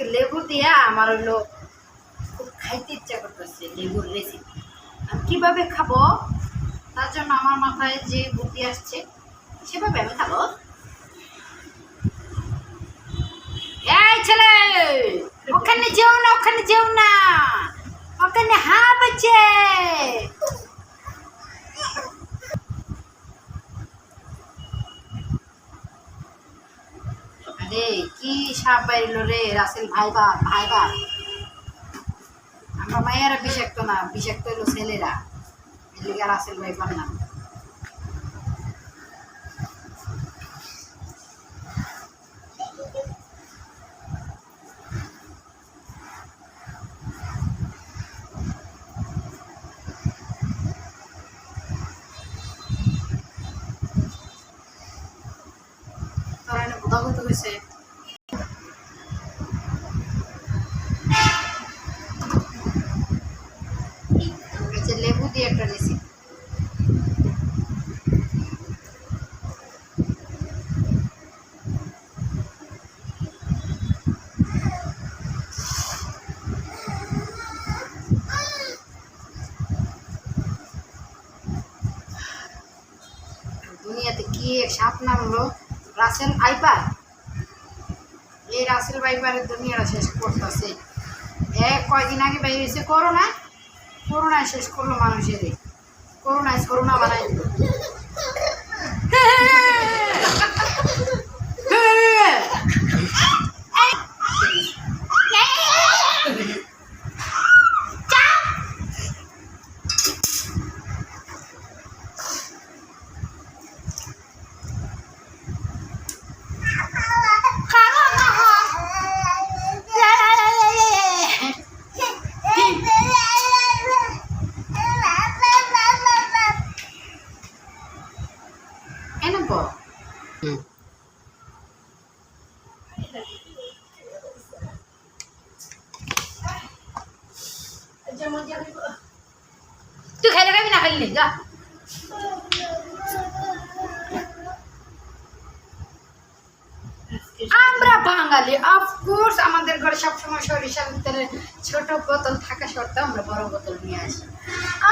আজকে লেবু দিয়া আমার হলো খুব খাইতে ইচ্ছা করতেছে লেবুর রেসিপি আমি কীভাবে খাব? তার জন্য আমার মাথায় যে বুদ্ধি আসছে, সেভাবে আমি খাব। ওখানে যেও না, ওখানে যেও না ওখানে হাঁপ আছে আরে কি সাপ বাইরলো রে, রাসেল ভাইবা ভাইবা আমরা মায়েরা বিষাক্ত না, বিষাক্ত হলো ছেলেরা। এদিকে রাসেল ভাইবার না। এনে হয়েছে। লেবু দিয়ে একটা রেসিপি। দুনিয়াতে কি সাপ নামলো? রাসেল আইপার এই রাসেল বাইবারের দুনিয়াটা শেষ করতেছে। এ কয়দিন আগে বাইরে হয়েছে? করোনা করোনায় শেষ করল মানুষের করোনায় করোনা বানাই তুই খাইলে খাবি না খাইলি যা আমরা বাঙালি অফকোর্স আমাদের ঘরে সবসময় সরিষার তেলের ছোট বোতল থাকা সত্ত্বেও আমরা বড় বোতল নিয়ে আসি।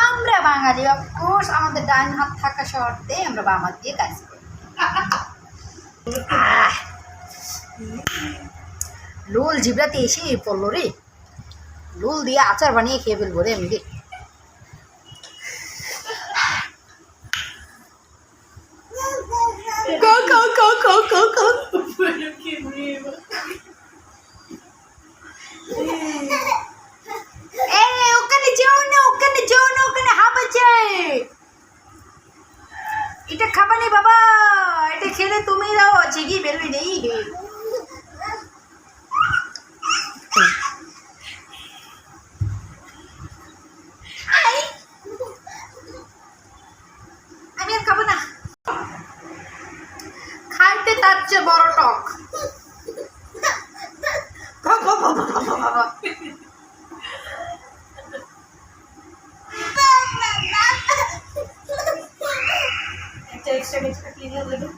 আমরা বাঙালি অফকোর্স আমাদের ডান হাত থাকা শর্তে আমরা বাম হাত দিয়ে কাজ করি! লোল জিবরাতে এসে পড়ল রে। লোল দিয়ে আচার বানিয়ে খেয়ে ফেলব রে আমি এটা খাবা নি বাবা, এটা খেলে তুমি দাও আছে কি নেই। তার চেয়ে বড় টক। এক্সট্রা এক্সট্রা ক্লিনিক দেবে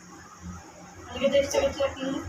এক্সট্রা এক্সট্রা ক্লিনিক